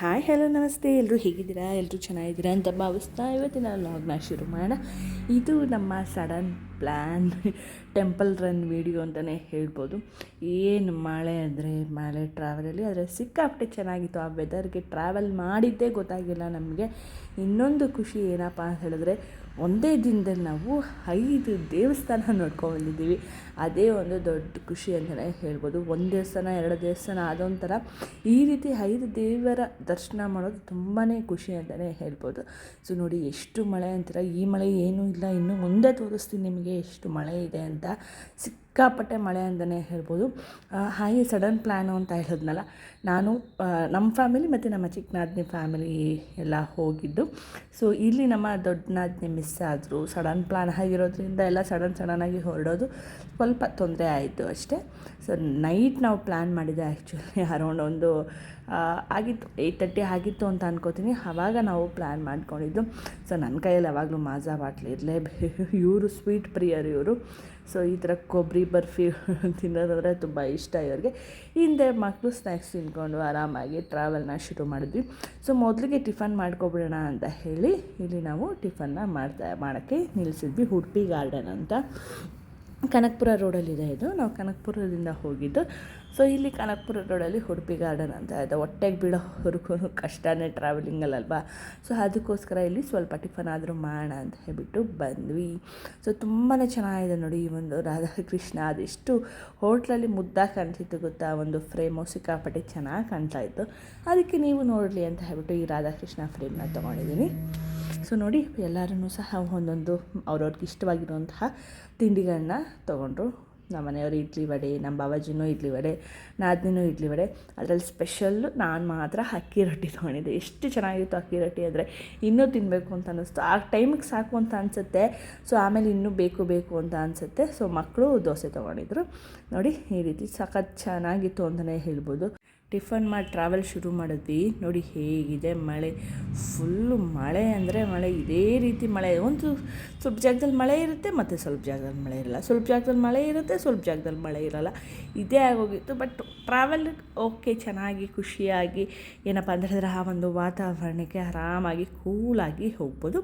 Hi hello ನಮಸ್ತೆ. ಎಲ್ಲರೂ ಹೇಗಿದ್ದೀರಾ? ಎಲ್ಲರೂ ಚೆನ್ನಾಗಿದ್ದೀರಾ ಅಂತ ಭಾವಿಸ್ತಾ ಇವತ್ತಿನ ಲಾಗ್ನ ಶುರು ಮಾಡೋಣ. ಇದು ನಮ್ಮ sudden plan temple run video ಅಂತಲೇ ಹೇಳ್ಬೋದು. ಏನು ಮಳೆ ಅಂದರೆ ಮಳೆ ಟ್ರಾವೆಲಲ್ಲಿ ಆದರೆ ಸಿಕ್ಕಾಪಟ್ಟೆ ಚೆನ್ನಾಗಿತ್ತು. ಆ ವೆದರ್ಗೆ ಟ್ರಾವೆಲ್ ಮಾಡಿದ್ದೇ ಗೊತ್ತಾಗಿಲ್ಲ ನಮಗೆ. ಇನ್ನೊಂದು ಖುಷಿ ಏನಪ್ಪ ಅಂತ ಹೇಳಿದ್ರೆ ಒಂದೇ ದಿನದಲ್ಲಿ ನಾವು ಐದು ದೇವಸ್ಥಾನ ನೋಡ್ಕೊಂಡ್ಬಂದಿದ್ದೀವಿ ಅದೇ ಒಂದು ದೊಡ್ಡ ಖುಷಿ ಅಂತಲೇ ಹೇಳ್ಬೋದು. ಒಂದು ದೇವಸ್ಥಾನ, ಎರಡು ದೇವಸ್ಥಾನ ಅದೊಂಥರ ಈ ರೀತಿ ಐದು ದೇವರ ದರ್ಶನ ಮಾಡೋದು ತುಂಬಾ ಖುಷಿ ಅಂತಲೇ ಹೇಳ್ಬೋದು. ಸೊ ನೋಡಿ, ಎಷ್ಟು ಮಳೆ ಅಂತೀರ? ಈ ಮಳೆ ಏನೂ ಇಲ್ಲ. ಇನ್ನು ಮುಂದೆ ತೋರಿಸ್ತೀನಿ ನಿಮಗೆ ಎಷ್ಟು ಮಳೆ ಇದೆ ಅಂತ. ಸಿಕ್ಕಾಪಟ್ಟೆ ಮಳೆ ಅಂತಲೇ ಹೇಳ್ಬೋದು. ಹಾಗೆ ಸಡನ್ ಪ್ಲ್ಯಾನು ಅಂತ ಹೇಳಿದ್ನಲ್ಲ, ನಾನು ನಮ್ಮ ಫ್ಯಾಮಿಲಿ ಮತ್ತು ನಮ್ಮ ಚಿಕ್ಕನಾದ್ನಿ ಫ್ಯಾಮಿಲಿ ಎಲ್ಲ ಹೋಗಿದ್ದು. ಸೊ ಇಲ್ಲಿ ನಮ್ಮ ದೊಡ್ಡನಾದ್ನಿ ಮಿಸ್ ಆದರು. ಸಡನ್ ಪ್ಲ್ಯಾನ್ ಆಗಿರೋದ್ರಿಂದ ಎಲ್ಲ ಸಡನ್ ಸಡನ್ನಾಗಿ ಹೊರಡೋದು ಸ್ವಲ್ಪ ತೊಂದರೆ ಆಯಿತು ಅಷ್ಟೇ. ಸೊ ನೈಟ್ ನಾವು ಪ್ಲ್ಯಾನ್ ಮಾಡಿದ್ದೆ ಆ್ಯಕ್ಚುಲಿ ಅರೌಂಡ್ ಒಂದು ಆಗಿತ್ತು ಏಯ್ಟ್ ತರ್ಟಿ ಆಗಿತ್ತು ಅಂತ ಅನ್ಕೋತೀನಿ. ಆವಾಗ ನಾವು ಪ್ಲ್ಯಾನ್ ಮಾಡ್ಕೊಂಡಿದ್ದು. ಸೊ ನನ್ನ ಕೈಯಲ್ಲಿ ಯಾವಾಗಲೂ ಮಾಜಾ ಬಾಟ್ಲಿ ಇರಲೇ ಇವರು ಸ್ವೀಟ್ ಪ್ರಿಯರು ಇವರು. ಸೊ ಈ ಥರ ಕೊಬ್ಬರಿ ಬರ್ಫಿ ತಿನ್ನೋದಂದರೆ ತುಂಬ ಇಷ್ಟ ಇವ್ರಿಗೆ. ಹಿಂದೆ ಮಕ್ಕಳು ಸ್ನ್ಯಾಕ್ಸ್ ತಿನ್ಕೊಂಡು ಆರಾಮಾಗಿ ಟ್ರಾವೆಲ್ನ ಶುರು ಮಾಡಿದ್ವಿ. ಸೊ ಮೊದಲಿಗೆ ಟಿಫನ್ ಮಾಡ್ಕೊಬಿಡೋಣ ಅಂತ ಹೇಳಿ ಇಲ್ಲಿ ನಾವು ಟಿಫನ್ನ ಮಾಡ್ತಾ ಮಾಡೋಕ್ಕೆ ನಿಲ್ಲಿಸಿದ್ವಿ. ಉಡುಪಿ ಗಾರ್ಡನ್ ಅಂತ. ಕನಕಪುರ ರೋಡಲ್ಲಿದೆ ಇದು. ನಾವು ಕನಕಪುರದಿಂದ ಹೋಗಿದ್ದು ಸೊ ಇಲ್ಲಿ ಕನಕಪುರ ರೋಡಲ್ಲಿ ಉಡುಪಿ ಗಾರ್ಡನ್ ಅಂತ ಇದೆ. ಹೊಟ್ಟೆಗೆ ಬೀಳೋವರೆಗೂ ಕಷ್ಟನೇ ಟ್ರಾವೆಲಿಂಗಲ್ಲಲ್ವಾ ಸೊ ಅದಕ್ಕೋಸ್ಕರ ಇಲ್ಲಿ ಸ್ವಲ್ಪ ಟಿಫನ್ ಆದರೂ ಮಾಡೋಣ ಅಂತ ಹೇಳಿಬಿಟ್ಟು ಬಂದ್ವಿ. ಸೊ ತುಂಬಾ ಚೆನ್ನಾಗಿದೆ ನೋಡಿ ಈ ಒಂದು ರಾಧಾಕೃಷ್ಣ. ಅದೆಷ್ಟು ಹೋಟ್ಲಲ್ಲಿ ಮುದ್ದಾಗಿ ಕಾಣ್ತಿತ್ತು ಗೊತ್ತಾ? ಒಂದು ಫ್ರೇಮು ಸಿಕ್ಕಾಪಟ್ಟೆ ಚೆನ್ನಾಗಿ ಕಾಣ್ತಾ ಇತ್ತು. ಅದಕ್ಕೆ ನೀವು ನೋಡಲಿ ಅಂತ ಹೇಳ್ಬಿಟ್ಟು ಈ ರಾಧಾಕೃಷ್ಣ ಫ್ರೇಮ್ನ ತೊಗೊಂಡಿದ್ದೀನಿ. ಸೊ ನೋಡಿ ಎಲ್ಲರೂ ಸಹ ಒಂದೊಂದು ಅವ್ರವ್ರಿಗೆ ಇಷ್ಟವಾಗಿರುವಂತಹ ತಿಂಡಿಗಳನ್ನ ತೊಗೊಂಡ್ರು. ನಮ್ಮ ಮನೆಯವರು ಇಡ್ಲಿ ವಡೆ, ನಮ್ಮ ಬಾಬಾಜಿನೂ ಇಡ್ಲಿ ವಡೆ, ನಾದಿನೂ ಇಡ್ಲಿ ವಡೆ. ಅದರಲ್ಲಿ ಸ್ಪೆಷಲ್ಲು ನಾನು ಮಾತ್ರ ಅಕ್ಕಿ ರೊಟ್ಟಿ ತೊಗೊಂಡಿದ್ದೆ. ಎಷ್ಟು ಚೆನ್ನಾಗಿತ್ತು ಅಕ್ಕಿ ರೊಟ್ಟಿ ಅಂದರೆ ಇನ್ನೂ ತಿನ್ನಬೇಕು ಅಂತ ಅನ್ನಿಸ್ತು. ಆ ಟೈಮಿಗೆ ಸಾಕು ಅಂತ ಅನಿಸುತ್ತೆ. ಸೊ ಆಮೇಲೆ ಇನ್ನೂ ಬೇಕು ಬೇಕು ಅಂತ ಅನಿಸುತ್ತೆ. ಸೊ ಮಕ್ಕಳು ದೋಸೆ ತೊಗೊಂಡಿದ್ರು. ನೋಡಿ, ಈ ರೀತಿ ಸಖತ್ ಚೆನ್ನಾಗಿತ್ತು ಅಂತಲೇ ಹೇಳ್ಬೋದು. ಟಿಫನ್ ಮಾಡಿ ಟ್ರಾವೆಲ್ ಶುರು ಮಾಡಿದ್ವಿ. ನೋಡಿ ಹೇಗಿದೆ ಮಳೆ. ಫುಲ್ಲು ಮಳೆ ಅಂದರೆ ಮಳೆ. ಇದೇ ರೀತಿ ಮಳೆ. ಒಂದು ಸ್ವಲ್ಪ ಜಾಗದಲ್ಲಿ ಮಳೆ ಇರುತ್ತೆ, ಮತ್ತು ಸ್ವಲ್ಪ ಜಾಗದಲ್ಲಿ ಮಳೆ ಇರಲ್ಲ. ಸ್ವಲ್ಪ ಜಾಗದಲ್ಲಿ ಮಳೆ ಇರುತ್ತೆ, ಸ್ವಲ್ಪ ಜಾಗದಲ್ಲಿ ಮಳೆ ಇರಲ್ಲ. ಇದೇ ಆಗೋಗಿತ್ತು. ಬಟ್ ಟ್ರಾವೆಲ್ ಓಕೆ ಚೆನ್ನಾಗಿ, ಖುಷಿಯಾಗಿ, ಏನಪ್ಪ ಅಂದರೆ ಆ ಒಂದು ವಾತಾವರಣಕ್ಕೆ ಆರಾಮಾಗಿ ಕೂಲಾಗಿ ಹೋಗ್ಬೋದು.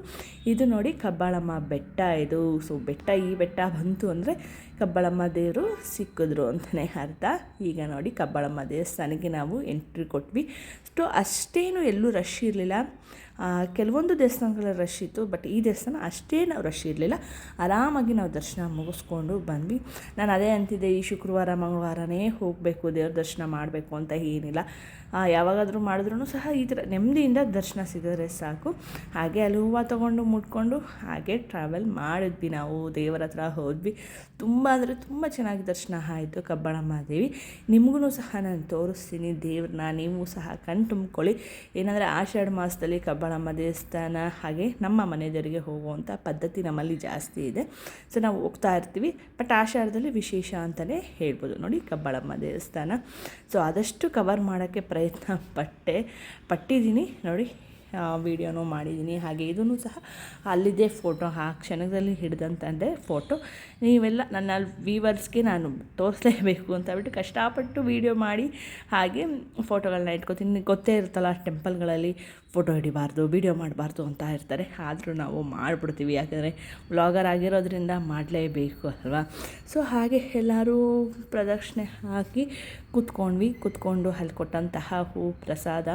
ಇದು ನೋಡಿ ಕಬ್ಬಾಳಮ್ಮ ಬೆಟ್ಟ ಇದು. ಸೊ ಬೆಟ್ಟ ಈ ಬೆಟ್ಟ ಬಂತು ಅಂದರೆ ಕಬ್ಬಾಳಮ್ಮ ದೇವರು ಸಿಕ್ಕಿದ್ರು ಅಂತಲೇ ಅರ್ಥ. ಈಗ ನೋಡಿ ಕಬ್ಬಾಳಮ್ಮ ದೇವಸ್ಥಾನಕ್ಕೆ ನಾವು ಎಂಟ್ರಿ ಕೊಟ್ವಿ. ಸ್ಟೋ ಅಷ್ಟೇನು ಎಲ್ಲೂ ರಶ್ ಇರಲಿಲ್ಲ. ಕೆಲವೊಂದು ದೇವಸ್ಥಾನಗಳ ರಶ್ ಇತ್ತು ಬಟ್ ಈ ದೇವಸ್ಥಾನ ಅಷ್ಟೇನು ರಶ್ ಇರಲಿಲ್ಲ. ಆರಾಮಾಗಿ ನಾವು ದರ್ಶನ ಮುಗಿಸ್ಕೊಂಡು ಬಂದ್ವಿ. ನಾನು ಅದೇ ಅಂತಿದ್ದೆ, ಈ ಶುಕ್ರವಾರ, ಮಂಗಳವಾರನೇ ಹೋಗಬೇಕು, ದೇವ್ರ ದರ್ಶನ ಮಾಡಬೇಕು ಅಂತ ಏನಿಲ್ಲ. ಯಾವಾಗಾದರೂ ಮಾಡಿದ್ರೂ ಸಹ ಈ ಥರ ನೆಮ್ಮದಿಯಿಂದ ದರ್ಶನ ಸಿಗಿದ್ರೆ ಸಾಕು. ಹಾಗೆ ಅಲ್ಲಿ ಹೂವು ತೊಗೊಂಡು ಮುಟ್ಕೊಂಡು ಹಾಗೆ ಟ್ರಾವೆಲ್ ಮಾಡಿದ್ವಿ ನಾವು. ದೇವರ ಹತ್ರ ಹೋದ್ವಿ. ತುಂಬ ಅಂದರೆ ತುಂಬ ಚೆನ್ನಾಗಿ ದರ್ಶನ ಆಯಿತು ಕಬ್ಬಾಳಮ್ಮ ದೇವಿ ನಿಮಗೂ ಸಹ ನಾನು ತೋರಿಸ್ತೀನಿ ದೇವ್ರನ್ನ. ನೀವು ಸಹ ಕಣ್ ತುಂಬ್ಕೊಳ್ಳಿ. ಏನಂದರೆ ಆಷಾಢ ಮಾಸದಲ್ಲಿ ಕಬ್ಬಾಳಮ್ಮ ದೇವಸ್ಥಾನ, ಹಾಗೆ ನಮ್ಮ ಮನೆ ದೇವರಿಗೆ ಹೋಗುವಂಥ ಪದ್ಧತಿ ನಮ್ಮಲ್ಲಿ ಜಾಸ್ತಿ ಇದೆ. ಸೊ ನಾವು ಹೋಗ್ತಾ ಇರ್ತೀವಿ. ಬಟ್ ಆಷಾಢದಲ್ಲಿ ವಿಶೇಷ ಅಂತಲೇ ಹೇಳ್ಬೋದು. ನೋಡಿ ಕಬ್ಬಾಳಮ್ಮ ದೇವಸ್ಥಾನ. ಸೊ ಆದಷ್ಟು ಕವರ್ ಮಾಡೋಕ್ಕೆ ಪ್ರಯತ್ನ ಪಟ್ಟೆ. ಪಟ್ಟಿದ್ದೀನಿ ನೋಡಿ. ವೀಡಿಯೋನೂ ಮಾಡಿದ್ದೀನಿ. ಹಾಗೆ ಇದೂ ಸಹ ಅಲ್ಲಿದ್ದೇ ಫೋಟೋ. ಆ ಕ್ಷಣದಲ್ಲಿ ಹಿಡಿದಂತಂದೇ ಫೋಟೋ. ನೀವೆಲ್ಲ ನನ್ನ ವೀವರ್ಸ್ಗೆ ನಾನು ತೋರಿಸಲೇಬೇಕು ಅಂತ ಬಿಟ್ಟು ಕಷ್ಟಪಟ್ಟು ವೀಡಿಯೋ ಮಾಡಿ ಹಾಗೆ ಫೋಟೋಗಳನ್ನ ಇಟ್ಕೋತೀನಿ. ಗೊತ್ತೇ ಇರುತ್ತಲ್ಲ, ಟೆಂಪಲ್ಗಳಲ್ಲಿ ಫೋಟೋ ಹಿಡಿಬಾರ್ದು, ವೀಡಿಯೋ ಮಾಡಬಾರ್ದು ಅಂತ ಇರ್ತಾರೆ. ಆದರೂ ನಾವು ಮಾಡಿಬಿಡ್ತೀವಿ. ಯಾಕಂದರೆ ವ್ಲಾಗರ್ ಆಗಿರೋದ್ರಿಂದ ಮಾಡಲೇಬೇಕು ಅಲ್ವಾ? ಸೊ ಹಾಗೆ ಎಲ್ಲರೂ ಪ್ರದಕ್ಷಿಣೆ ಹಾಕಿ ಕೂತ್ಕೊಂಡ್ವಿ. ಕೂತ್ಕೊಂಡು ಅಲ್ಲಿ ಕೊಟ್ಟಂತಹ ಹೂ, ಪ್ರಸಾದ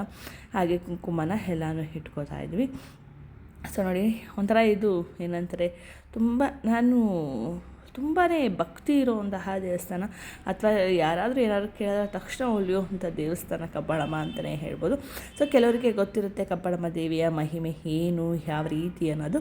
ಹಾಗೆ ಕುಂಕುಮನ ಎಲ್ಲನೂ ಇಟ್ಕೋತಾ ಇದ್ವಿ. ಸೊ ನೋಡಿ ಒಂಥರ ಇದು ಏನಂತಾರೆ ತುಂಬ ನಾನು ತುಂಬಾ ಭಕ್ತಿ ಇರುವಂತಹ ದೇವಸ್ಥಾನ. ಅಥವಾ ಯಾರಾದರೂ ಏನಾದರೂ ಕೇಳಿದ್ರೆ ತಕ್ಷಣ ಉಳಿಯುವಂಥ ದೇವಸ್ಥಾನ ಕಬ್ಬಾಳಮ್ಮ ಅಂತಲೇ ಹೇಳ್ಬೋದು. ಸೊ ಕೆಲವರಿಗೆ ಗೊತ್ತಿರುತ್ತೆ ಕಬ್ಬಾಳಮ್ಮ ದೇವಿಯ ಮಹಿಮೆ ಏನು, ಯಾವ ರೀತಿ ಅನ್ನೋದು.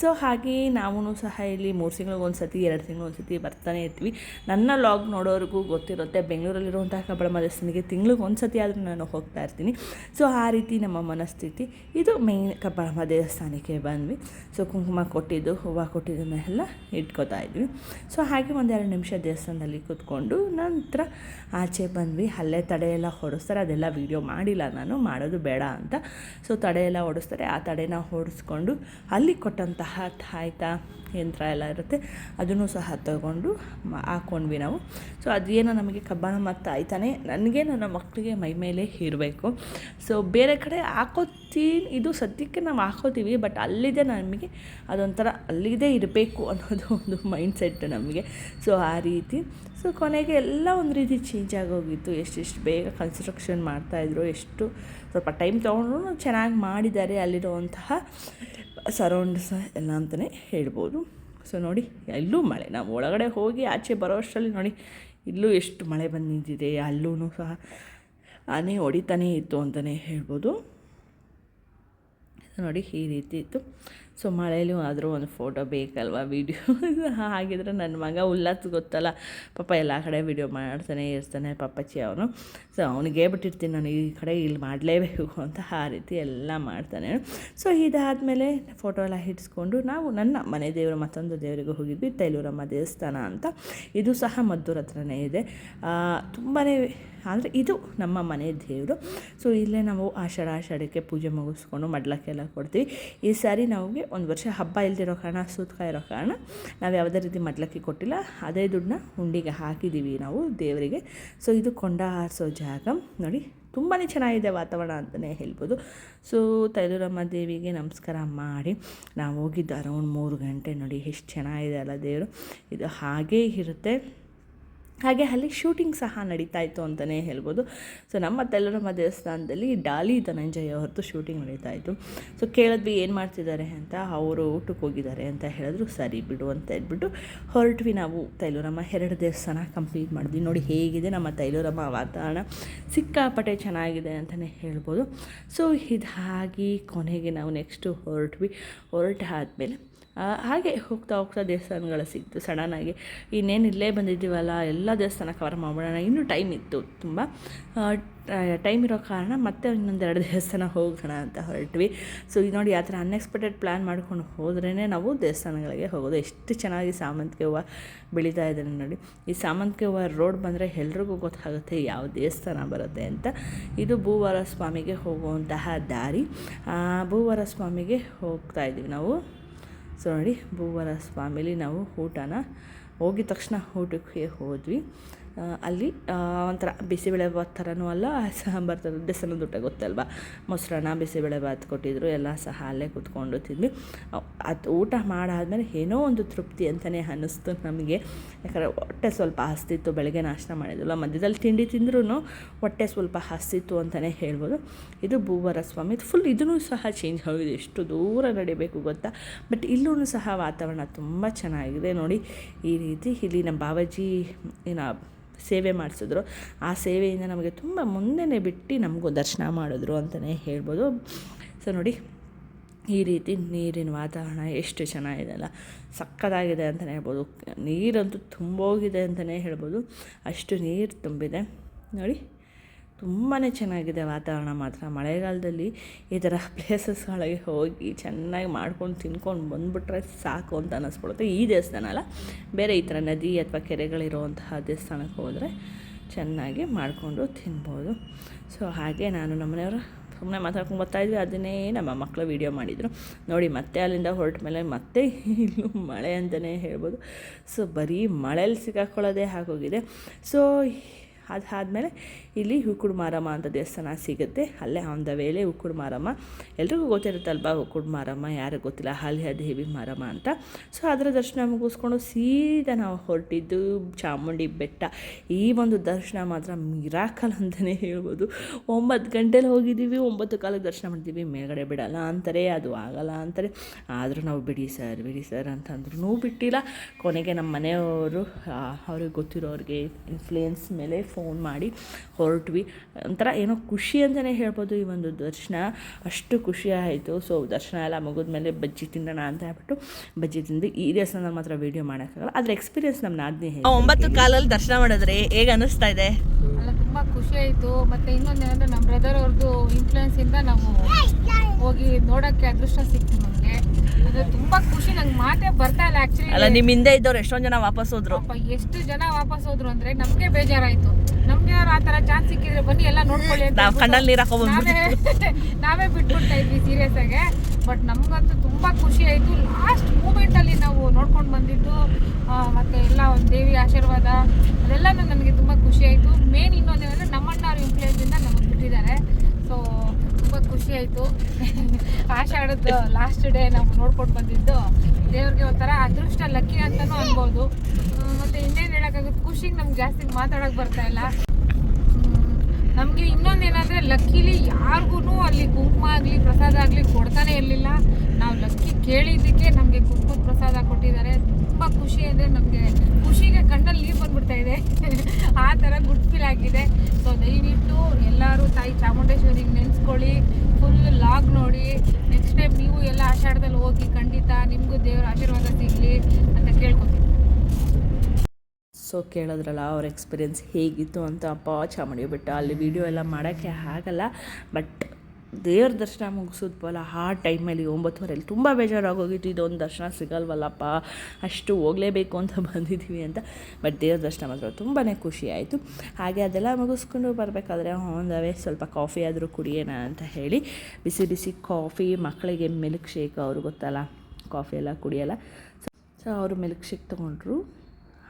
ಸೊ ಹಾಗೆಯೇ ನಾವು ಸಹ ಇಲ್ಲಿ ಮೂರು ತಿಂಗಳಿಗೆ ಒಂದು ಸತಿ ಎರಡು ತಿಂಗಳು ಒಂದು ಸತಿ ಬರ್ತಾನೆ ಇರ್ತೀವಿ. ನನ್ನ ಲಾಗ್ ನೋಡೋರಿಗೂ ಗೊತ್ತಿರುತ್ತೆ, ಬೆಂಗಳೂರಲ್ಲಿರುವಂತಹ ಕಬ್ಬಾಳಮ್ಮ ದೇವಸ್ಥಾನಕ್ಕೆ ತಿಂಗ್ಳಿಗೆ ಒಂದು ಸತಿ ಆದರೂ ನಾನು ಹೋಗ್ತಾ ಇರ್ತೀನಿ. ಸೊ ಆ ರೀತಿ ನಮ್ಮ ಮನಸ್ಥಿತಿ. ಇದು ಮೇಯ್ನ್ ಕಬ್ಬಾಳಮ್ಮ ದೇವಸ್ಥಾನಕ್ಕೆ ಬಂದ್ವಿ. ಸೊ ಕುಂಕುಮ ಕೊಟ್ಟಿದ್ದು, ಹೂವು ಕೊಟ್ಟಿದ್ದನ್ನೆಲ್ಲ ಇಟ್ಕೋತಾ ಇದ್ವಿ. ಸೊ ಹಾಗೆ ಒಂದೆರಡು ನಿಮಿಷ ದೇವಸ್ಥಾನದಲ್ಲಿ ಕೂತ್ಕೊಂಡು ನಂತರ ಆಚೆ ಬಂದ್ವಿ. ಅಲ್ಲೇ ತಡೆ ಹೊಡೆಸ್ತಾರೆ. ಅದೆಲ್ಲ ವೀಡಿಯೋ ಮಾಡಿಲ್ಲ ನಾನು. ಮಾಡೋದು ಬೇಡ ಅಂತ. ಸೊ ತಡೆ ಎಲ್ಲ ಹೊಡಿಸ್ತಾರೆ. ಆ ತಡೆನ ಹೊಡೆಸ್ಕೊಂಡು ಅಲ್ಲಿ ಕೊಟ್ಟಂತಹ ತಾಯ್ತ ಯಂತ್ರ ಎಲ್ಲ ಇರುತ್ತೆ. ಅದನ್ನು ಸಹ ತಗೊಂಡು ಹಾಕ್ಕೊಂಡ್ವಿ ನಾವು. ಸೊ ಅದೇನೋ ನಮಗೆ ಕಬ್ಬಾಣ ಮತ್ತು ಆಯ್ತಾನೆ ನನಗೆ ನನ್ನ ಮಕ್ಕಳಿಗೆ ಮೈ ಮೇಲೆ ಇರಬೇಕು. ಸೊ ಬೇರೆ ಕಡೆ ಹಾಕೋತೀನಿ. ಇದು ಸದ್ಯಕ್ಕೆ ನಾವು ಹಾಕೋತೀವಿ. ಬಟ್ ಅಲ್ಲಿದೆ ನಮಗೆ ಅದೊಂಥರ ಅಲ್ಲಿದೆ ಇರಬೇಕು ಅನ್ನೋದು ಒಂದು ಮೈಂಡ್ ಸೆಟ್ ನಮಗೆ. ಸೊ ಆ ರೀತಿ. ಸೊ ಕೊನೆಗೆ ಎಲ್ಲ ಒಂದು ರೀತಿ ಚೇಂಜ್ ಆಗೋಗಿತ್ತು. ಎಷ್ಟೆಷ್ಟು ಬೇಗ ಕನ್ಸ್ಟ್ರಕ್ಷನ್ ಮಾಡ್ತಾಯಿದ್ರು ಎಷ್ಟು ಸ್ವಲ್ಪ ಟೈಮ್ ತೊಗೊಂಡ್ರು ಚೆನ್ನಾಗಿ ಮಾಡಿದ್ದಾರೆ ಅಲ್ಲಿರುವಂತಹ ಸರೌಂಡ್ಸ್ ಎಲ್ಲ ಅಂತಲೇ ಹೇಳ್ಬೋದು. ಸೊ ನೋಡಿ ಎಲ್ಲೂ ಮಳೆ. ನಾವು ಒಳಗಡೆ ಹೋಗಿ ಆಚೆ ಬರೋ ಅಷ್ಟರಲ್ಲಿ ನೋಡಿ, ಇಲ್ಲೂ ಎಷ್ಟು ಮಳೆ ಬಂದಿದ್ದಿದೆ ಅಲ್ಲೂ ಸಹ ಆನೆ ಹೊಡಿತಾನೇ ಇತ್ತು ಅಂತಲೇ ಹೇಳ್ಬೋದು. ನೋಡಿ, ಈ ರೀತಿ ಇತ್ತು. ಸೊ ಮಳೆಯಲ್ಲೂ ಆದರೂ ಒಂದು ಫೋಟೋ ಬೇಕಲ್ವ, ವೀಡಿಯೋ? ಹಾಗಿದ್ರೆ ನನ್ನ ಮಗ ಉಲ್ಲಾಸ್ ಗೊತ್ತಲ್ಲ, ಪಾಪ ಎಲ್ಲ ಕಡೆ ವೀಡಿಯೋ ಮಾಡ್ತಾನೆ ಇರ್ತಾನೆ ಪಾಪಚ್ಚಿ ಅವನು. ಸೊ ಅವನಿಗೆ ಬಿಟ್ಟಿರ್ತೀನಿ ನಾನು ಈ ಕಡೆ ಇಲ್ಲಿ ಮಾಡಲೇಬೇಕು ಅಂತ ಆ ರೀತಿ ಎಲ್ಲ ಮಾಡ್ತಾನೆ. ಸೊ ಇದಾದಮೇಲೆ ಫೋಟೋ ಎಲ್ಲ ಹಿಡಿಸ್ಕೊಂಡು ನಾವು ನನ್ನ ಮನೆ ದೇವರು, ಮತ್ತೊಂದು ದೇವರಿಗೆ ಹೋಗಿದ್ವಿ, ತೈಲೂರಮ್ಮ ದೇವಸ್ಥಾನ ಅಂತ. ಇದು ಸಹ ಮದ್ದೂರ ಹತ್ರನೇ ಇದೆ. ತುಂಬಾ ಅಂದರೆ ಇದು ನಮ್ಮ ಮನೆ ದೇವರು. ಸೊ ಇಲ್ಲೇ ನಾವು ಆಷಾಢ ಆಷಾಢಕ್ಕೆ ಪೂಜೆ ಮುಗಿಸ್ಕೊಂಡು ಮಡ್ಲಕ್ಕೆಲ್ಲ ಕೊಡ್ತೀವಿ. ಈ ಸಾರಿ ನಮಗೆ ಒಂದು ವರ್ಷ ಹಬ್ಬ ಇಲ್ದಿರೋ ಕಾರಣ, ಸೂತ್ಕ ಇರೋ ಕಾರಣ ನಾವು ಯಾವುದೇ ರೀತಿ ಮಡ್ಲಕ್ಕಿ ಕೊಟ್ಟಿಲ್ಲ. ಅದೇ ದುಡ್ಡನ್ನ ಹುಂಡಿಗೆ ಹಾಕಿದ್ದೀವಿ ನಾವು ದೇವರಿಗೆ. ಸೊ ಇದು ಕೊಂಡ ಹಾರಿಸೋ ಜಾಗ. ನೋಡಿ ತುಂಬಾ ಚೆನ್ನಾಗಿದೆ ವಾತಾವರಣ ಅಂತಲೇ ಹೇಳ್ಬೋದು. ಸೊ ತೈಲೂರಮ್ಮ ದೇವಿಗೆ ನಮಸ್ಕಾರ ಮಾಡಿ ನಾವು ಹೋಗಿದ್ದು ಅರೌಂಡ್ ಮೂರು ಗಂಟೆ ನೋಡಿ, ಎಷ್ಟು ಚೆನ್ನಾಗಿದೆ ಅಲ್ಲ ದೇವರು. ಇದು ಹಾಗೇ ಇರುತ್ತೆ. ಹಾಗೆ ಅಲ್ಲಿ ಶೂಟಿಂಗ್ ಸಹ ನಡೀತಾ ಇತ್ತು ಅಂತಲೇ ಹೇಳ್ಬೋದು. ಸೊ ನಮ್ಮ ತೆಲ್ಲರಮ್ಮ ದೇವಸ್ಥಾನದಲ್ಲಿ ಡಾಲಿ ಧನಂಜಯ ಹೊರತು ಶೂಟಿಂಗ್ ನಡೀತಾ ಇತ್ತು. ಸೊ ಕೇಳಿದ್ವಿ ಏನು ಮಾಡ್ತಿದ್ದಾರೆ ಅಂತ. ಅವರು ಊಟಕ್ಕೆ ಹೋಗಿದ್ದಾರೆ ಅಂತ ಹೇಳಿದ್ರು. ಸರಿ ಬಿಡು ಅಂತ ಹೇಳ್ಬಿಟ್ಟು ಹೊರಟ್ವಿ ನಾವು. ತೈಲೂರಮ್ಮ ಎರಡು ದೇವಸ್ಥಾನ ಕಂಪ್ಲೀಟ್ ಮಾಡಿದ್ವಿ. ನೋಡಿ ಹೇಗಿದೆ ನಮ್ಮ ತೈಲೂರಮ್ಮ ವಾತಾವರಣ. ಸಿಕ್ಕಾಪಟ್ಟೆ ಚೆನ್ನಾಗಿದೆ ಅಂತಲೇ ಹೇಳ್ಬೋದು. ಸೊ ಇದಾಗಿ ಕೊನೆಗೆ ನಾವು ನೆಕ್ಸ್ಟು ಹೊರಟ್ವಿ. ಹೊರಟಾದ್ಮೇಲೆ ಹಾಗೆ ಹೋಗ್ತಾ ಹೋಗ್ತಾ ದೇವಸ್ಥಾನಗಳು ಸಿಕ್ತು ಸಡನ್ನಾಗಿ ಇನ್ನೇನು ಇಲ್ಲೇ ಬಂದಿದ್ದೀವಲ್ಲ, ಎಲ್ಲ ದೇವಸ್ಥಾನ ಕವರ್ ಮಾಡ್ಬಿಡೋಣ. ಇನ್ನೂ ಟೈಮ್ ಇತ್ತು ತುಂಬ. ಟೈಮ್ ಇರೋ ಕಾರಣ ಮತ್ತೆ ಇನ್ನೊಂದೆರಡು ದೇವಸ್ಥಾನ ಹೋಗೋಣ ಅಂತ ಹೊರಟ್ವಿ. ಸೊ ಇದು ನೋಡಿ, ಆ ಥರ ಅನ್ಎಕ್ಸ್ಪೆಕ್ಟೆಡ್ ಪ್ಲ್ಯಾನ್ ಮಾಡ್ಕೊಂಡು ಹೋದ್ರೇ ನಾವು ದೇವಸ್ಥಾನಗಳಿಗೆ ಹೋಗೋದು. ಎಷ್ಟು ಚೆನ್ನಾಗಿ ಸಾಮಂತಿಗೆ ಹೂವು ಬೆಳೀತಾ ಇದ್ದಾರೆ ನೋಡಿ. ಈ ಸಾಮಂತಿಗೆ ಹೂವು ರೋಡ್ ಬಂದರೆ ಎಲ್ರಿಗೂ ಗೊತ್ತಾಗುತ್ತೆ ಯಾವ ದೇವಸ್ಥಾನ ಬರುತ್ತೆ ಅಂತ. ಇದು ಭೂವಾರ ಸ್ವಾಮಿಗೆ ಹೋಗುವಂತಹ ದಾರಿ. ಭೂವಾರ ಸ್ವಾಮಿಗೆ ಹೋಗ್ತಾ ಇದ್ದೀವಿ ನಾವು. ಸೊ ನೋಡಿ ಭೂವರ ಸ್ವಾಮಿಲಿ ನಾವು ಊಟನ ಹೋಗಿದ ತಕ್ಷಣ ಊಟಕ್ಕೆ ಹೋದ್ವಿ. ಅಲ್ಲಿ ಒಂಥರ ಬಿಸಿಬೇಳೆ ಭಾತ್ ಥರನೂ ಅಲ್ಲ, ಸಾಂಬಾರು ಥರ ದೇವಸ್ಥಾನದ ಊಟ ಗೊತ್ತಲ್ವ ಮೊಸರನ್ನ ಬಿಸಿಬೇಳೆ ಭಾತ್ ಕೊಟ್ಟಿದ್ರು, ಎಲ್ಲ ಸಹ ಅಲ್ಲೇ ಕುತ್ಕೊಂಡು ತಿಂದ್ವಿ. ಅದು ಊಟ ಮಾಡಾದ್ಮೇಲೆ ಏನೋ ಒಂದು ತೃಪ್ತಿ ಅಂತಲೇ ಅನ್ನಿಸ್ತು ನಮಗೆ. ಯಾಕಂದರೆ ಹೊಟ್ಟೆ ಸ್ವಲ್ಪ ಹಸ್ತಿತ್ತು ಬೆಳಗ್ಗೆ ನಾಷ್ಟ ಮಾಡಿದ್ವಲ್ಲ, ಮಧ್ಯದಲ್ಲಿ ತಿಂಡಿ ತಿಂದ್ರೂ ಹೊಟ್ಟೆ ಸ್ವಲ್ಪ ಹಸ್ತಿತ್ತು ಅಂತಲೇ ಹೇಳ್ಬೋದು. ಇದು ಭೂವರ ಸ್ವಾಮಿ ಫುಲ್ ಇದೂ ಸಹ ಚೇಂಜ್ ಆಗಿದೆ. ಎಷ್ಟು ದೂರ ನಡಿಬೇಕು ಗೊತ್ತಾ? ಬಟ್ ಇಲ್ಲೂ ಸಹ ವಾತಾವರಣ ತುಂಬ ಚೆನ್ನಾಗಿದೆ. ನೋಡಿ, ಈ ರೀತಿ ಇಲ್ಲಿ ನಮ್ಮ ಬಾಬಾಜಿ, ಏನು ಸೇವೆ ಮಾಡಿಸಿದ್ರು. ಆ ಸೇವೆಯಿಂದ ನಮಗೆ ತುಂಬ ಮುಂದೆನೇ ಬಿಟ್ಟು ನಮಗೂ ದರ್ಶನ ಮಾಡಿದ್ರು ಅಂತಲೇ ಹೇಳ್ಬೋದು. ಸೊ ನೋಡಿ, ಈ ರೀತಿ ನೀರಿನ ವಾತಾವರಣ ಎಷ್ಟು ಚೆನ್ನಾಗಿದೆ ಅಲ್ಲ. ಸಕ್ಕತ್ತಾಗಿದೆ ಅಂತಲೇ ಹೇಳ್ಬೋದು. ನೀರಂತೂ ತುಂಬೋಗಿದೆ ಅಂತಲೇ ಹೇಳ್ಬೋದು. ಅಷ್ಟು ನೀರು ತುಂಬಿದೆ. ನೋಡಿ. ತುಂಬಾ ಚೆನ್ನಾಗಿದೆ ವಾತಾವರಣ ಮಾತ್ರ. ಮಳೆಗಾಲದಲ್ಲಿ ಈ ಥರ ಪ್ಲೇಸಸ್ಗಳಿಗೆ ಹೋಗಿ ಚೆನ್ನಾಗಿ ಮಾಡ್ಕೊಂಡು ತಿನ್ಕೊಂಡು ಬಂದುಬಿಟ್ರೆ ಸಾಕು ಅಂತ ಅನ್ನಿಸ್ಬಿಡುತ್ತೆ ಈ ದೇವಸ್ಥಾನ ಅಲ್ಲ, ಬೇರೆ ಈ ಥರ ನದಿ ಅಥವಾ ಕೆರೆಗಳಿರುವಂತಹ ದೇವಸ್ಥಾನಕ್ಕೆ ಹೋದರೆ ಚೆನ್ನಾಗಿ ಮಾಡಿಕೊಂಡು ತಿನ್ಬೋದು. ಸೊ ಹಾಗೆ ನಾನು ನಮ್ಮನೆಯವರು ಸುಮ್ಮನೆ ಮಾತಾಡ್ಕೊಂಡು ಬರ್ತಾಯಿದ್ವಿ ಅದನ್ನೇ ನಮ್ಮ ಮಕ್ಕಳು ವೀಡಿಯೋ ಮಾಡಿದರು. ನೋಡಿ, ಮತ್ತೆ ಅಲ್ಲಿಂದ ಹೊರಟ ಮೇಲೆ ಮತ್ತೆ ಇಲ್ಲೂ ಮಳೆ ಅಂತಲೇ ಹೇಳ್ಬೋದು. ಸೊ ಬರೀ ಮಳೆಯಲ್ಲಿ ಸಿಗಾಕೊಳ್ಳೋದೇ ಹಾಗೋಗಿದೆ ಸೊ ಅದಾದಮೇಲೆ ಇಲ್ಲಿ ಉಕ್ಕುಡು ಮಾರಮ್ಮ ಅಂತ ದೇವಸ್ಥಾನ ಸಿಗುತ್ತೆ. ಅಲ್ಲೇ on the way Ukkudu Maramma ಎಲ್ರಿಗೂ ಗೊತ್ತಿರುತ್ತಲ್ವಾ ಉಕ್ಕುಡು ಮಾರಮ್ಮ ಯಾರಿಗೂ ಗೊತ್ತಿಲ್ಲ, ಹಾಲಿಯ ದೇವಿ ಮಾರಮ್ಮ ಅಂತ. ಸೊ ಅದರ ದರ್ಶನ ಮುಗಿಸ್ಕೊಂಡು ಸೀದಾ ನಾವು ಹೊರಟಿದ್ದು ಚಾಮುಂಡಿ ಬೆಟ್ಟ. ಈ ಒಂದು ದರ್ಶನ ಮಾತ್ರ ಮಿರಾಕಲ್ ಅಂತಲೇ ಹೇಳ್ಬೋದು. ಒಂಬತ್ತು ಗಂಟೆಲಿ ಹೋಗಿದ್ದೀವಿ, ಒಂಬತ್ತು ಕಾಲಕ್ಕೆ ದರ್ಶನ ಮಾಡ್ತೀವಿ. ಮೇಲ್ಗಡೆ ಬಿಡಲ್ಲ ಅಂತಾರೆ, ಅದು ಆಗಲ್ಲ ಅಂತಾರೆ. ಆದರೂ ನಾವು ಬಿಡಿ ಸರ್ ಬಿಡಿ ಸರ್ ಅಂತಂದ್ರೂ ಬಿಟ್ಟಿಲ್ಲ. ಕೊನೆಗೆ ನಮ್ಮ ಮನೆಯವರು ಅವ್ರಿಗೆ ಗೊತ್ತಿರೋರಿಗೆ ಇನ್ಫ್ಲೂಯೆನ್ಸ್ ಮೇಲೆ ಫೋನ್ ಮಾಡಿ ಹೊರಟ್ವಿ. ಒಂಥರ ಏನೋ ಖುಷಿ ಅಂತಲೇ ಹೇಳ್ಬೋದು ಈ ಒಂದು ದರ್ಶನ. ಅಷ್ಟು ಖುಷಿ ಆಯಿತು. ಸೊ ದರ್ಶನ ಎಲ್ಲ ಮುಗಿದ್ಮೇಲೆ ಬಜ್ಜಿ ತಿನ್ನೋಣ ಅಂತ ಹೇಳ್ಬಿಟ್ಟು ಬಜ್ಜಿ ತಿಂದು ಈ ದೇವಸ್ಥಾನದಲ್ಲಿ ಮಾತ್ರ ವೀಡಿಯೋ ಮಾಡೋಕ್ಕಾಗಲ್ಲ. ಅದ್ರ ಎಕ್ಸ್ಪೀರಿಯನ್ಸ್ ನಮ್ಮ ನಾದಿನಿ ಒಂಬತ್ತು ಕಾಲಲ್ಲಿ ದರ್ಶನ ಮಾಡಿದ್ರೆ ಹೇಗೆ ಅನ್ನಿಸ್ತಾ ಇದೆ? ಅಲ್ಲ ತುಂಬಾ ಖುಷಿ ಆಯ್ತು. ಮತ್ತೆ ಏನಂದರೆ ನಮ್ಮ ಬ್ರದರ್ ಅವ್ರದ್ದು ಇನ್ಫ್ಲೂಯೆನ್ಸ್ ಇಂದ ನಾವು ಹೋಗಿ ನೋಡಕ್ಕೆ ಅದೃಷ್ಟ ಸಿಕ್ತು ನಮಗೆ. ತುಂಬಾ ಖುಷಿ ನಂಗೆ ಮಾತೇ ಬರ್ತಾ ಇಲ್ಲ ಅಲ್ಲ ಆಕ್ಚುಲಿ ನಿಮ್ಮ ಹಿಂದೆ ಇದ್ದವ್ರು ಎಷ್ಟೊಂದು ಜನ ವಾಪಸ್ ಹೋದ್ರು? ಪಾಪ ಎಷ್ಟು ಜನ ವಾಪಸ್ ಹೋದ್ರು ಅಂದ್ರೆ ನಮ್ಗೆ ಬೇಜಾರಾಯ್ತು. ನಮ್ಗೆ ಯಾರು ಆ ತರ ಚಾನ್ಸ್ ಸಿಕ್ಕಿದ್ರೆ ಬನ್ನಿ ಎಲ್ಲ ನೋಡ್ಕೊಳ್ಳಿ ಅಂತ ನಾವು ಕಣ್ಣಲ್ಲಿ ನೀರು ಹಾಕೊಂಡ್ಬಂದ್ಬಿಟ್ಟು ನಾವೇ ನಾವೇ ಬಿಟ್ಬಿಡ್ತಾ ಇದ್ವಿ ಸೀರಿಯಸ್ ಆಗಿ. ಬಟ್ ನಮ್ಗಂತೂ ತುಂಬಾ ಖುಷಿ ಆಯ್ತು. ಲಾಸ್ಟ್ ಮೂಮೆಂಟ್ ಅಲ್ಲಿ ನಾವು ನೋಡ್ಕೊಂಡು ಬಂದಿದ್ದು ಆ, ಮತ್ತೆ ಎಲ್ಲ ಒಂದು ದೇವಿ ಆಶೀರ್ವಾದ ಅದೆಲ್ಲ ನನಗೆ ತುಂಬಾ ಖುಷಿ ಆಯ್ತು. ಮೇನ್ ಇನ್ನೊಂದೇನಂದ್ರೆ ನಮ್ಮಣ್ಣ ಅವ್ರ ಇಂಪ್ಲೇಸ್ ಇಂದ ನಮಗೆ ಬಿಟ್ಟಿದ್ದಾರೆ. ಸೊ ತುಂಬ ಖುಷಿ ಆಯ್ತು. ಲಾಸ್ಟ್ ಡೇ ನಾವು ನೋಡ್ಕೊಂಡು ಬಂದಿದ್ದು. ದೇವ್ರಿಗೆ ಒಂಥರ ಅದೃಷ್ಟ ಲಕ್ಕಿ ಅಂತಲೂ ಅನ್ಬೋದು. ಮತ್ತು ಇನ್ನೇನು ಹೇಳೋಕ್ಕಾಗುತ್ತೆ? ಖುಷಿಗೆ ನಮ್ಗೆ ಜಾಸ್ತಿ ಮಾತಾಡೋಕೆ ಬರ್ತಾ ಇಲ್ಲ. ನಮಗೆ ಇನ್ನೊಂದೇನಂದ್ರೆ ಲಕ್ಕಿಲಿ ಯಾರಿಗೂ ಅಲ್ಲಿ ಕುಂಕುಮ ಆಗಲಿ, ಪ್ರಸಾದ ಆಗಲಿ ಕೊಡ್ತಾನೆ ಇರಲಿಲ್ಲ. ನಾವು ಲಕ್ಕಿ ಕೇಳಿದ್ದಕ್ಕೆ ನಮಗೆ ಕುಂಕುಮದ ಪ್ರಸಾದ ಕೊಟ್ಟಿದ್ದಾರೆ. ತುಂಬ ಖುಷಿ ಇದೆ ನಮಗೆ. ಖುಷಿಗೆ ಕಣ್ಣಲ್ಲಿ ನೀರು ಬಂದ್ಬಿಡ್ತಾ ಇದೆ. ಆ ಥರ ಗುಡ್ ಫೀಲ್ ಆಗಿದೆ. ಸೊ ದಯವಿಟ್ಟು ಎಲ್ಲರೂ ತಾಯಿ ಚಾಮುಂಡೇಶ್ವರಿಗೆ ನೆನೆಸ್ಕೊಳ್ಳಿ. ಫುಲ್ ಲಾಗ್ ನೋಡಿ. ನೆಕ್ಸ್ಟ್ ಟೈಮ್ ನೀವು ಎಲ್ಲ ಆಷಾಢದಲ್ಲಿ ಹೋಗಿ ಖಂಡಿತ ನಿಮಗೂ ದೇವರ ಆಶೀರ್ವಾದ ಸಿಗಲಿ ಅಂತ ಕೇಳ್ಕೊತೀನಿ ಸೊ ಕೇಳಿದ್ರಲ್ಲ, ಅವ್ರ ಎಕ್ಸ್ಪೀರಿಯನ್ಸ್ ಹೇಗಿತ್ತು ಅಂತ ಅಪ್ಪ ಚಾಮುಂಡಿ ಬೆಟ್ಟ ಅಲ್ಲಿ ವಿಡಿಯೋ ಎಲ್ಲ ಮಾಡೋಕ್ಕೆ ಆಗಲ್ಲ. ಬಟ್ ದೇವ್ರ ದರ್ಶನ ಮುಗಿಸಿದ್ವಲ್ಲ ಆ ಟೈಮಲ್ಲಿ ಒಂಬತ್ತುವರೆಲಿ ತುಂಬ ಬೇಜಾರಾಗೋಗಿತ್ತು, ಇದೊಂದು ದರ್ಶನ ಸಿಗಲ್ವಲ್ಲಪ್ಪ, ಅಷ್ಟು ಹೋಗಲೇಬೇಕು ಅಂತ ಬಂದಿದ್ದೀವಿ ಅಂತ. ಬಟ್ ದೇವ್ರ ದರ್ಶನ ಮಾತ್ರ ತುಂಬಾ ಖುಷಿ ಆಯಿತು. ಹಾಗೆ ಅದೆಲ್ಲ ಮುಗಿಸ್ಕೊಂಡು ಬರಬೇಕಾದ್ರೆ ಹೊಂದವೇ ಸ್ವಲ್ಪ ಕಾಫಿ ಆದರೂ ಕುಡಿಯೋಣ ಅಂತ ಹೇಳಿ ಬಿಸಿ ಬಿಸಿ ಕಾಫಿ, ಮಕ್ಕಳಿಗೆ ಮಿಲ್ಕ್ ಶೇಕ್ ಅವ್ರು ಗೊತ್ತಲ್ಲ, ಕಾಫಿ ಎಲ್ಲ ಕುಡಿಯಲ್ಲ. ಸೊ ಅವರು ಮಿಲ್ಕ್ ಶೇಕ್ ತೊಗೊಂಡ್ರು.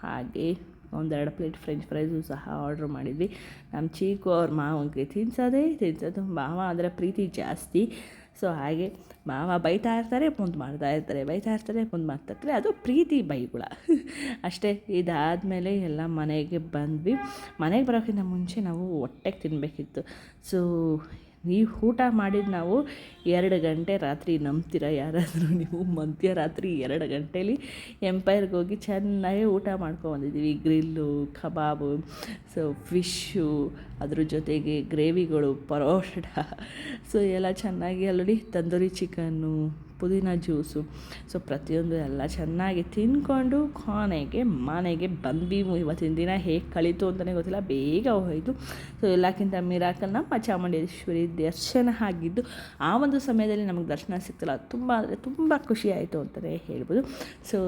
ಹಾಗೆ ಒಂದೆರಡು ಪ್ಲೇಟ್ ಫ್ರೆಂಚ್ ಫ್ರೈಸು ಸಹ ಆರ್ಡ್ರ್ ಮಾಡಿದ್ವಿ. ನಮ್ಮ ಚೀಕು ಅವ್ರ ಮಾವಂಗೆ ತಿನ್ಸೋದೇ ತಿನ್ಸೋದು. ಮಾವ ಅಂದರೆ ಪ್ರೀತಿ ಜಾಸ್ತಿ. ಸೊ ಹಾಗೆ ಮಾವ ಬೈತಾ ಇರ್ತಾರೆ ಮುಂದೆ ಮಾಡ್ತಾ ಇರ್ತಾರೆ, ಬೈತಾ ಇರ್ತಾರೆ ಮುಂದೆ ಮಾಡ್ತಾ ಇರ್ತಾರೆ ಅದು ಪ್ರೀತಿ ಬೈಗುಳ. ಅಷ್ಟೇ, ಇದಾದಮೇಲೆ ಎಲ್ಲ ಮನೆಗೆ ಬಂದ್ವಿ. ಮನೆಗೆ ಬರೋಕ್ಕಿಂತ ಮುಂಚೆ ನಾವು ಹೊಟ್ಟೆಗೆ ತಿನ್ನಬೇಕಿತ್ತು ಸೊ ನೀವು ಊಟ ಮಾಡಿದ ನಾವು ಎರಡು ಗಂಟೆ ರಾತ್ರಿ ನಂಬ್ತೀರ ಯಾರಾದರೂ ನೀವು? ಮಧ್ಯರಾತ್ರಿ ಎರಡು ಗಂಟೇಲಿ ಎಂಪೈರ್ಗೆ ಹೋಗಿ ಚೆನ್ನಾಗಿ ಊಟ ಮಾಡ್ಕೊಬಂದಿದ್ದೀವಿ ಗ್ರಿಲ್ಲು ಕಬಾಬು ಸೊ ಫಿಶ್ಶು ಅದ್ರ ಜೊತೆಗೆ ಗ್ರೇವಿಗಳು, ಪರೋಟ. ಸೊ ಎಲ್ಲ ಚೆನ್ನಾಗಿ ಅಲ್ಲಿ ತಂದೂರಿ ಚಿಕನ್ನು ಪುದೀನ ಜ್ಯೂಸು. ಸೊ ಪ್ರತಿಯೊಂದು ಎಲ್ಲ ಚೆನ್ನಾಗಿ ತಿಂದ್ಕೊಂಡು ಕೊನೆಗೆ ಮನೆಗೆ ಬಂದ್ವಿ. ಇವತ್ತಿನ ದಿನ ಹೇಗೆ ಕಳೀತು ಅಂತಲೇ ಗೊತ್ತಿಲ್ಲ. ಬೇಗ ಹೋಯಿತು. ಸೊ ಎಲ್ಲಕ್ಕಿಂತ ಮಿರಾಕಲ್ ನಮ್ಮ ಚಾಮುಂಡೇಶ್ವರಿ ದರ್ಶನ ಆಗಿದ್ದು, ಆ ಒಂದು ಸಮಯದಲ್ಲಿ ನಮಗೆ ದರ್ಶನ ಸಿಗ್ತಲ್ಲ. ತುಂಬ ಅಂದರೆ ತುಂಬ ಖುಷಿ ಆಯಿತು ಅಂತಲೇ ಹೇಳ್ಬೋದು. ಸೊ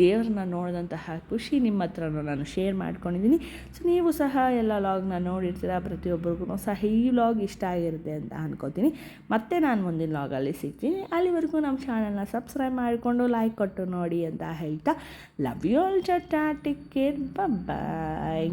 ದೇವ್ರನ್ನ ನೋಡಿದಂತಹ ಖುಷಿ ನಿಮ್ಮ ಹತ್ರನೂ ನಾನು ಶೇರ್ ಮಾಡ್ಕೊಂಡಿದ್ದೀನಿ. ಸೊ ನೀವು ಸಹ ಎಲ್ಲ ಲಾಗ್ನ ನೋಡಿರ್ತೀರ? ಪ್ರತಿಯೊಬ್ಬರಿಗೂ ಸಹ ಈ ಲಾಗ್ ಇಷ್ಟ ಆಗಿರುತ್ತೆ ಅಂತ ಅನ್ಕೋತೀನಿ. ಮತ್ತೆ ನಾನು ಮುಂದಿನ ಲಾಗಲ್ಲಿ ಸಿಗ್ತೀನಿ. ಅಲ್ಲಿವರೆಗೂ ನಮ್ಮ ಚಾನಲ್ನ ಸಬ್ಸ್ಕ್ರೈಬ್ ಮಾಡಿಕೊಂಡು ಲೈಕ್ ಕೊಟ್ಟು ನೋಡಿ ಅಂತ ಹೇಳ್ತಾ. ಲವ್ ಯು ಆಲ್ ಚಟ ಟೇಕ್ ಕೇರ್ ಬಾಯ್